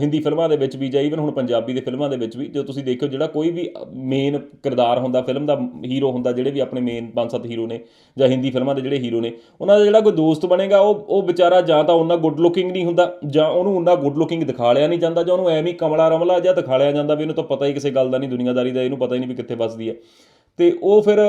ਹਿੰਦੀ ਫਿਲਮਾਂ ਦੇ ਵਿੱਚ ਵੀ ਜਾਂ ਇਵਨ ਹੁਣ ਪੰਜਾਬੀ ਦੇ ਫਿਲਮਾਂ ਦੇ ਵਿੱਚ ਵੀ, ਜੋ ਤੁਸੀਂ ਦੇਖੋ ਜਿਹੜਾ ਕੋਈ ਵੀ ਮੇਨ ਕਿਰਦਾਰ ਹੁੰਦਾ ਫਿਲਮ ਦਾ ਹੀਰੋ ਹੁੰਦਾ, ਜਿਹੜੇ ਵੀ ਆਪਣੇ ਮੇਨ ਪੰਜ ਸੱਤ ਹੀਰੋ ਨੇ ਜਾਂ ਹਿੰਦੀ ਫਿਲਮਾਂ ਦੇ ਜਿਹੜੇ ਹੀਰੋ ਨੇ, ਉਹਨਾਂ ਦਾ ਜਿਹੜਾ ਕੋਈ ਦੋਸਤ ਬਣੇਗਾ, ਉਹ ਉਹ ਵਿਚਾਰਾ ਜਾਂ ਤਾਂ ਉਹਨਾਂ ਗੁੱਡ ਲੁਕਿੰਗ ਨਹੀਂ ਹੁੰਦਾ, ਜਾਂ ਉਹਨੂੰ ਉਹਨਾਂ ਗੁੱਡ ਲੁਕਿੰਗ ਦਿਖਾ ਲਿਆ ਨਹੀਂ ਜਾਂਦਾ, ਜਾਂ ਉਹਨੂੰ ਐਵੇਂ ਹੀ ਕਮਲਾ ਰਮਲਾ ਜਾਂ ਦਿਖਾ ਲਿਆ ਜਾਂਦਾ ਵੀ ਇਹਨੂੰ ਤਾਂ ਪਤਾ ਹੀ ਕਿਸੇ ਗੱਲ ਦਾ ਨਹੀਂ, ਦੁਨੀਆਦਾਰੀ ਦਾ, ਇਹਨੂੰ ਪਤਾ ਹੀ ਨਹੀਂ ਵੀ ਕਿੱਥੇ ਵੱਸਦੀ ਹੈ। ਤੇ ਉਹ ਫਿਰ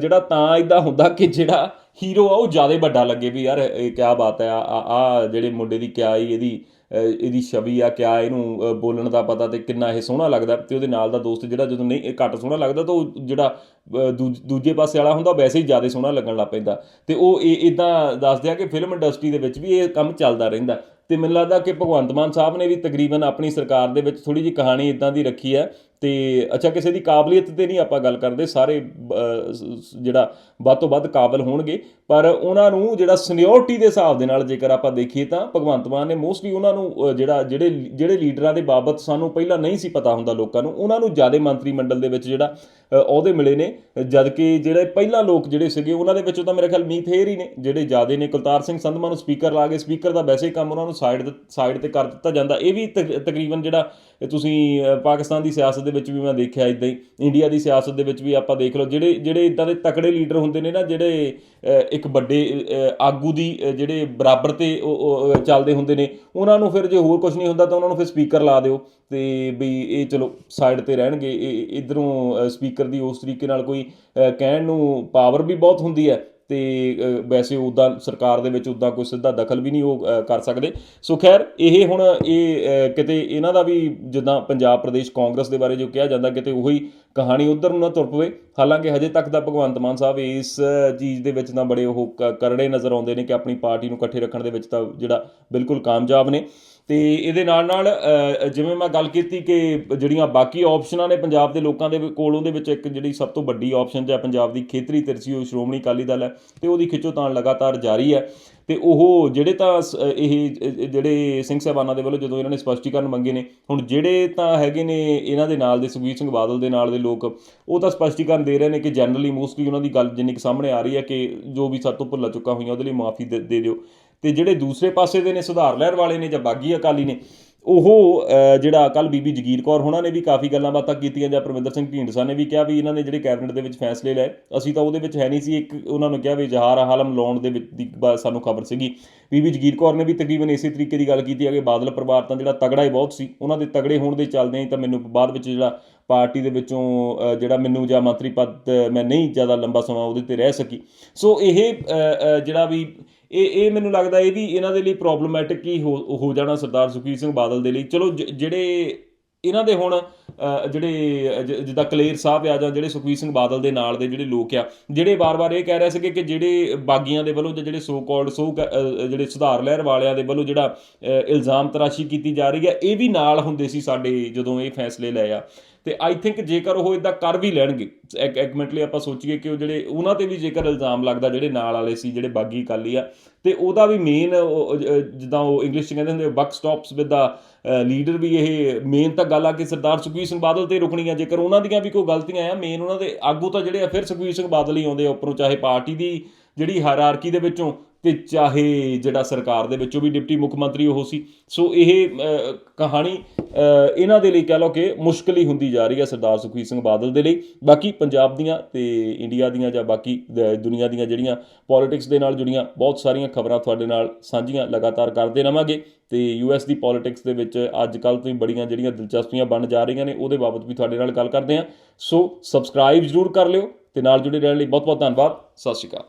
ਜਿਹੜਾ ਤਾਂ ਇਦਾਂ ਹੁੰਦਾ ਕਿ ਜਿਹੜਾ ਹੀਰੋ ਆ ਉਹ ਜ਼ਿਆਦਾ ਵੱਡਾ ਲੱਗੇ ਵੀ ਯਾਰ ਇਹ ਕਿਆ ਬਾਤ ਹੈ ਆ ਆ ਜਿਹੜੇ ਮੁੰਡੇ ਦੀ ਕਿਆ ਹੀ ਇਹਦੀ ਇਹਦੀ ਛਵੀ ਆ ਕਿਆ ਇਹਨੂੰ ਬੋਲਣ ਦਾ ਪਤਾ ਤੇ ਕਿੰਨਾ ਇਹ ਸੋਹਣਾ ਲੱਗਦਾ ਤੇ ਉਹਦੇ ਨਾਲ ਦਾ ਦੋਸਤ ਜਿਹੜਾ ਜਦੋਂ ਨਹੀਂ ਇਹ ਘੱਟ ਸੋਹਣਾ ਲੱਗਦਾ ਤਾਂ ਉਹ ਜਿਹੜਾ ਅ, ਦੂਜੇ ਪਾਸੇ ਵਾਲਾ ਹੁੰਦਾ ਉਹ ਵੈਸੇ ਹੀ ਜ਼ਿਆਦਾ ਸੋਹਣਾ ਲੱਗਣ ਲੱਗ ਪੈਂਦਾ। ਤੇ ਉਹ ਇਹ ਇਦਾਂ ਦੱਸਦੇ ਆ ਕਿ ਫਿਲਮ ਇੰਡਸਟਰੀ ਦੇ ਵਿੱਚ ਵੀ ਇਹ ਕੰਮ ਚੱਲਦਾ ਰਹਿੰਦਾ। ਤੇ ਮੈਨੂੰ ਲੱਗਦਾ ਕਿ ਭਗਵੰਤ ਮਾਨ ਸਾਹਿਬ ਨੇ ਵੀ ਤਕਰੀਬਨ ਆਪਣੀ ਸਰਕਾਰ ਦੇ ਵਿੱਚ ਥੋੜੀ ਜਿਹੀ ਕਹਾਣੀ ਇਦਾਂ ਦੀ ਰੱਖੀ ਹੈ ਤੇ ਅੱਛਾ, ਕਿਸੇ ਦੀ ਕਾਬਲੀਅਤ ਤੇ ਨਹੀਂ ਆਪਾਂ ਗੱਲ ਕਰਦੇ, ਸਾਰੇ ਜਿਹੜਾ ਵੱਧ ਤੋਂ ਵੱਧ ਕਾਬਲ ਹੋਣਗੇ, ਪਰ ਉਹਨਾਂ ਨੂੰ ਜਿਹੜਾ ਸੀਨੀਅਰਟੀ ਦੇ ਹਿਸਾਬ ਦੇ ਨਾਲ ਜੇਕਰ ਆਪਾਂ ਦੇਖੀਏ ਤਾਂ ਭਗਵੰਤ ਮਾਨ ਨੇ ਮੋਸਟਲੀ ਉਹਨਾਂ ਨੂੰ ਜਿਹੜਾ, ਜਿਹੜੇ ਜਿਹੜੇ ਲੀਡਰਾਂ ਦੇ ਬਾਬਤ ਸਾਨੂੰ ਪਹਿਲਾਂ ਨਹੀਂ ਸੀ ਪਤਾ ਹੁੰਦਾ ਲੋਕਾਂ ਨੂੰ, ਉਹਨਾਂ ਨੂੰ ਜ਼ਿਆਦਾ ਮੰਤਰੀ ਮੰਡਲ ਦੇ ਵਿੱਚ ਜਿਹੜਾ ਅਹੁਦੇ ਮਿਲੇ ਨੇ, ਜਦ ਕਿ ਜਿਹੜੇ ਪਹਿਲਾਂ ਲੋਕ ਜਿਹੜੇ ਸੀਗੇ, ਉਹਨਾਂ ਦੇ ਵਿੱਚੋਂ ਤਾਂ ਮੇਰੇ ਖਿਆਲ ਮੀਥੇਰ ਹੀ ਨੇ, ਜਿਹੜੇ ਜਿਆਦੇ ਨੇ ਕੁਲਤਾਰ ਸਿੰਘ ਸੰਧਮਾ ਨੂੰ ਸਪੀਕਰ ਲਾ ਕੇ ਸਪੀਕਰ ਦਾ ਵੈਸੇ ਕੰਮ ਉਹਨਾਂ ਨੂੰ ਸਾਈਡ ਸਾਈਡ ਤੇ ਕਰ ਦਿੱਤਾ ਜਾਂਦਾ, ਇਹ ਵੀ ਤਕ- ਤਕਰੀਬਨ ਜਿਹੜਾ ਤੁਸੀਂ ਪਾਕਿਸਤਾਨ ਦੀ ਸਿਆਸਤ ਦੇ ਵਿੱਚ ਵੀ ਮੈਂ ਦੇਖਿਆ ਇਦਾਂ ਹੀ। ਇੰਡੀਆ ਦੀ ਸਿਆਸਤ ਦੇ ਵਿੱਚ ਵੀ ਆਪਾਂ ਦੇਖ ਲਓ, ਜਿਹੜੇ ਜਿਹੜੇ ਇਦਾਂ ਦੇ ਤਕੜੇ ਲੀਡਰ ਹੁੰਦੇ ਨੇ ਨਾ, ਜਿਹੜੇ ਇੱਕ ਵੱਡੇ ਆਗੂ ਦੀ ਜਿਹੜੇ ਬਰਾਬਰ ਤੇ ਉਹ- ਚੱਲਦੇ ਹੁੰਦੇ ਨੇ, ਉਹਨਾਂ ਨੂੰ ਫਿਰ ਜੇ ਹੋਰ ਕੁਝ ਨਹੀਂ ਹੁੰਦਾ ਤਾਂ ਉਹਨਾਂ ਨੂੰ ਫਿਰ ਸਪੀਕਰ ਲਾ ਦਿਓ। ਤੇ ਵੀ ਇਹ ਚਲੋ ਸਾਈਡ ਤੇ ਰਹਿਣਗੇ, ਇਹ ਇਧਰੋਂ ਸਪੀਕਰ ਦੀ ਉਸ ਤਰੀਕੇ ਨਾਲ ਕੋਈ ਕਹਿਣ ਨੂੰ ਪਾਵਰ ਵੀ ਬਹੁਤ ਹੁੰਦੀ ਹੈ। ਤੇ ਵੈਸੇ ਉਦਾਂ ਸਰਕਾਰ ਦੇ ਵਿੱਚ ਉਦਾਂ ਕੋਈ ਸਿੱਧਾ ਦਖਲ ਵੀ ਨਹੀਂ ਉਹ ਕਰ ਸਕਦੇ। ਸੋ ਖੈਰ, ਇਹ ਹੁਣ ਇਹ ਕਿਤੇ ਇਹਨਾਂ ਦਾ ਵੀ ਜਿੱਦਾਂ ਪੰਜਾਬ ਪ੍ਰਦੇਸ਼ ਕਾਂਗਰਸ ਦੇ ਬਾਰੇ ਜੋ ਕਿਹਾ ਜਾਂਦਾ, ਕਿਤੇ ਉਹੀ ਕਹਾਣੀ ਉਧਰ ਨੂੰ ਨਾ ਤੁਰ ਪਵੇ। ਹਾਲਾਂਕਿ ਹਜੇ ਤੱਕ ਤਾਂ ਭਗਵੰਤ ਮਾਨ ਸਾਹਿਬ ਇਸ ਚੀਜ਼ ਦੇ ਵਿੱਚ ਤਾਂ ਬੜੇ ਉਹ ਕ- ਕਰੜੇ ਨਜ਼ਰ ਆਉਂਦੇ ਨੇ ਕਿ ਆਪਣੀ ਪਾਰਟੀ ਨੂੰ ਇਕੱਠੇ ਰੱਖਣ ਦੇ ਵਿੱਚ ਤਾਂ ਜਿਹੜਾ ਬਿਲਕੁਲ ਕਾਮਯਾਬ ਨੇ। ਤੇ ਇਹਦੇ ਨਾਲ ਨਾਲ ਜਿਵੇਂ ਮੈਂ ਗੱਲ ਕੀਤੀ ਕਿ ਜਿਹੜੀਆਂ ਬਾਕੀ ਆਪਸ਼ਨਾਂ ਨੇ ਪੰਜਾਬ ਦੇ ਲੋਕਾਂ ਦੇ ਕੋਲ, ਉਹਦੇ ਵਿੱਚ ਇੱਕ ਜਿਹੜੀ ਸਭ ਤੋਂ ਵੱਡੀ ਆਪਸ਼ਨ ਜਾਂ ਪੰਜਾਬ ਦੀ ਖੇਤਰੀ ਤਿਰਸੀ ਉਹ ਸ਼੍ਰੋਮਣੀ ਅਕਾਲੀ ਦਲ ਹੈ ਤੇ ਉਹਦੀ ਖਿੱਚੋਤਾਣ ਲਗਾਤਾਰ ਜਾਰੀ ਹੈ। ਤੇ ਉਹ ਜਿਹੜੇ ਤਾਂ ਸ- ਇਹ ਜਿਹੜੇ ਸਿੰਘ ਸਾਹਿਬਾਨਾਂ ਦੇ ਵੱਲੋਂ ਜਦੋਂ ਇਹਨਾਂ ਨੇ ਸਪਸ਼ਟੀਕਰਨ ਮੰਗੇ ਨੇ, ਹੁਣ ਜਿਹੜੇ ਤਾਂ ਹੈਗੇ ਨੇ ਇਹਨਾਂ ਦੇ ਨਾਲ ਦੇ, ਸੁਖਬੀਰ ਸਿੰਘ ਬਾਦਲ ਦੇ ਨਾਲ ਦੇ ਲੋਕ, ਉਹ ਤਾਂ ਸਪਸ਼ਟੀਕਰਨ ਦੇ ਰਹੇ ਨੇ ਕਿ ਜਨਰਲੀ ਮੋਸਟਲੀ ਉਹਨਾਂ ਦੀ ਗੱਲ ਜਿੰਨੀ ਕੁ ਸਾਹਮਣੇ ਆ ਰਹੀ ਹੈ ਕਿ ਜੋ ਵੀ ਸਾਡੇ ਤੋਂ ਭੁੱਲਾ ਚੁੱਕਾ ਹੋਈਆਂ, ਉਹਦੇ ਲਈ ਮਾਫੀ ਦੇ ਦੇ ਦਿਓ। ਤੇ ਜਿਹੜੇ ਦੂਸਰੇ ਪਾਸੇ ਦੇ ਨੇ, ਸੁਧਾਰ ਲਹਿਰ ਵਾਲੇ ਨੇ ਜਾਂ ਬਾਗੀ ਅਕਾਲੀ ਨੇ, ਉਹ ਜਿਹੜਾ ਕੱਲ ਬੀਬੀ ਜਗੀਰ ਕੌਰ ਹੋਣਾ ਨੇ ਵੀ ਕਾਫੀ ਗੱਲਾਂ ਬਾਤਾਂ ਕੀਤੀਆਂ ਜਾਂ ਪਰਮਿੰਦਰ ਸਿੰਘ ਢੀਂਡਸਾ ਨੇ ਵੀ ਕਿਹਾ ਵੀ ਇਹਨਾਂ ਨੇ ਜਿਹੜੇ ਕੈਬਨਿਟ ਦੇ ਵਿੱਚ ਫੈਸਲੇ ਲਏ, ਅਸੀਂ ਤਾਂ ਉਹਦੇ ਵਿੱਚ ਹੈ ਨਹੀਂ ਸੀ, ਇੱਕ ਉਹਨਾਂ ਨੂੰ ਕਿਹਾ ਵੀ ਜਹਾਰ ਹਾਲਮ ਲਾਉਣ ਦੇ ਵਿੱਚ ਦੀ ਬ- ਸਾਨੂੰ ਖਬਰ ਸੀਗੀ। ਬੀਬੀ ਜਗੀਰ ਕੌਰ ਨੇ ਵੀ ਤਕਰੀਬਨ ਇਸੇ ਤਰੀਕੇ ਦੀ ਗੱਲ ਕੀਤੀ ਹੈ ਕਿ ਬਾਦਲ ਪਰਿਵਾਰ ਤਾਂ ਜਿਹੜਾ ਤਗੜਾ ਹੀ ਬਹੁਤ ਸੀ, ਉਹਨਾਂ ਦੇ ਤਗੜੇ ਹੋਣ ਦੇ ਚੱਲਦੇ ਹੀ ਤਾਂ ਮੈਨੂੰ ਬਾਅਦ ਵਿੱਚ ਜਿਹੜਾ ਪਾਰਟੀ ਦੇ ਵਿੱਚੋਂ ਜਿਹੜਾ ਮੈਨੂੰ ਜਾਂ ਮੰਤਰੀ ਪਦ, ਮੈਂ ਨਹੀਂ ਜ਼ਿਆਦਾ ਲੰਬਾ ਸਮਾਂ ਉਹਦੇ ਤੇ ਰਹਿ ਸਕੀ। ਸੋ ਇਹ ਜਿਹੜਾ ਵੀ ਇਹ ਇਹ ਮੈਨੂੰ ਲੱਗਦਾ ਇਹ ਵੀ ਇਹਨਾਂ ਦੇ ਲਈ ਪ੍ਰੋਬਲਮੈਟਿਕ ਹੀ ਹੋ ਹੋ ਜਾਣਾ ਸਰਦਾਰ ਸੁਖਬੀਰ ਸਿੰਘ ਬਾਦਲ ਦੇ ਲਈ। ਚਲੋ ਜ- ਜਿਹੜੇ ਇਹਨਾਂ ਦੇ ਹੁਣ ਜਿਹੜੇ ਜਿੱਦਾਂ ਕਲੇਰ ਸਾਹਿਬ ਆ ਜਾਂ ਜਿਹੜੇ ਸੁਖਬੀਰ ਸਿੰਘ ਬਾਦਲ ਦੇ ਨਾਲ ਦੇ ਜਿਹੜੇ ਲੋਕ ਆ, ਜਿਹੜੇ ਵਾਰ-ਵਾਰ ਇਹ ਕਹਿ ਰਹੇ ਸੀਗੇ ਕਿ ਜਿਹੜੇ ਬਾਗੀਆਂ ਦੇ ਵੱਲੋਂ ਜਾਂ ਜਿਹੜੇ ਸੋ ਕਾਲਡ ਸੋ ਕ- ਜਿਹੜੇ ਸੁਧਾਰ ਲਹਿਰ ਵਾਲਿਆਂ ਦੇ ਵੱਲੋਂ ਜਿਹੜਾ ਇਲਜ਼ਾਮ ਤਰਾਸ਼ੀ ਕੀਤੀ ਜਾ ਰਹੀ ਹੈ ਇਹ ਵੀ ਨਾਲ ਹੁੰਦੇ ਸੀ ਸਾਡੇ ਜਦੋਂ ਇਹ ਫੈਸਲੇ ਲਏ ਆ। ਤੇ ਆਈ ਥਿੰਕ ਜੇਕਰ ਉਹ ਇਦਾਂ ਕਰ ਵੀ ਲੈਣਗੇ, ਇੱਕ ਇੱਕ ਮਿੰਟ ਲਈ ਆਪਾਂ ਸੋਚੀਏ ਕਿ ਉਹ ਜਿਹੜੇ, ਉਹਨਾਂ ਤੇ ਵੀ ਜੇਕਰ ਇਲਜ਼ਾਮ ਲੱਗਦਾ ਜਿਹੜੇ ਨਾਲ ਵਾਲੇ ਸੀ, ਜਿਹੜੇ ਬਾਗੀ ਕਾਲੀ ਆ, ਤੇ ਉਹਦਾ ਵੀ ਮੇਨ ਜਿੱਦਾਂ ਉਹ ਇੰਗਲਿਸ਼ ਚ ਕਹਿੰਦੇ ਹੁੰਦੇ buck stops with the leader ਵੀ ਇਹ ਮੇਨ ਤਾਂ ਗੱਲ ਆ ਕਿ ਸਰਦਾਰ ਸੁਖਬੀਰ ਸਿੰਘ ਬਾਦਲ ਤੇ ਰੁਕਣੀ ਆ ਜੇਕਰ ਉਹਨਾਂ ਦੀਆਂ ਵੀ ਕੋਈ ਗਲਤੀਆਂ ਆ ਮੇਨ ਉਹਨਾਂ ਦੇ ਆਗੂ ਤਾਂ ਜਿਹੜੇ ਆ, ਫਿਰ ਸੁਖਬੀਰ ਸਿੰਘ ਬਾਦਲ ਹੀ ਆਉਂਦੇ ਆ ਉੱਪਰੋਂ, ਚਾਹੇ ਪਾਰਟੀ ਦੀ ਜਿਹੜੀ ਹਾਇਰਾਰਕੀ ਦੇ ਵਿੱਚੋਂ। ਤੇ ਚਾਹੇ ਜਿਹੜਾ ਸਰਕਾਰ ਦੇ ਵਿੱਚੋਂ ਵੀ ਡਿਪਟੀ ਮੁੱਖ ਮੰਤਰੀ ਉਹ ਸੀ। ਸੋ ਇਹ ਕਹਾਣੀ ਇਹਨਾਂ ਦੇ ਲਈ ਕਹਿ ਲਓ ਕਿ ਮੁਸ਼ਕਲ ਹੀ ਹੁੰਦੀ ਜਾ ਰਹੀ ਹੈ ਸਰਦਾਰ ਸੁਖਬੀਰ ਸਿੰਘ ਬਾਦਲ ਦੇ ਲਈ। ਬਾਕੀ ਪੰਜਾਬ ਦੀਆਂ ਤੇ ਇੰਡੀਆ ਦੀਆਂ ਜਾਂ ਬਾਕੀ ਦੁਨੀਆ ਦੀਆਂ ਜਿਹੜੀਆਂ ਪੋਲਿਟਿਕਸ ਦੇ ਨਾਲ ਜੁੜੀਆਂ ਬਹੁਤ ਸਾਰੀਆਂ ਖਬਰਾਂ ਤੁਹਾਡੇ ਨਾਲ ਸਾਂਝੀਆਂ ਲਗਾਤਾਰ ਕਰਦੇ ਰਵਾਂਗੇ। ਤੇ ਯੂਐਸ ਦੀ ਪੋਲਿਟਿਕਸ ਦੇ ਵਿੱਚ ਅੱਜ ਕੱਲ੍ਹ ਤੋਂ ਹੀ ਬੜੀਆਂ ਜਿਹੜੀਆਂ ਦਿਲਚਸਪੀਆਂ ਬਣ ਜਾ ਰਹੀਆਂ ਨੇ, ਉਹਦੇ ਬਾਬਤ ਵੀ ਤੁਹਾਡੇ ਨਾਲ ਗੱਲ ਕਰਦੇ ਹਾਂ। ਸੋ ਸਬਸਕ੍ਰਾਈਬ ਜ਼ਰੂਰ ਕਰ ਲਿਓ ਤੇ ਨਾਲ ਜੁੜੇ ਰਹਿਣ ਲਈ ਬਹੁਤ ਬਹੁਤ ਧੰਨਵਾਦ। ਸਤਿ ਸ਼੍ਰੀ ਅਕਾਲ।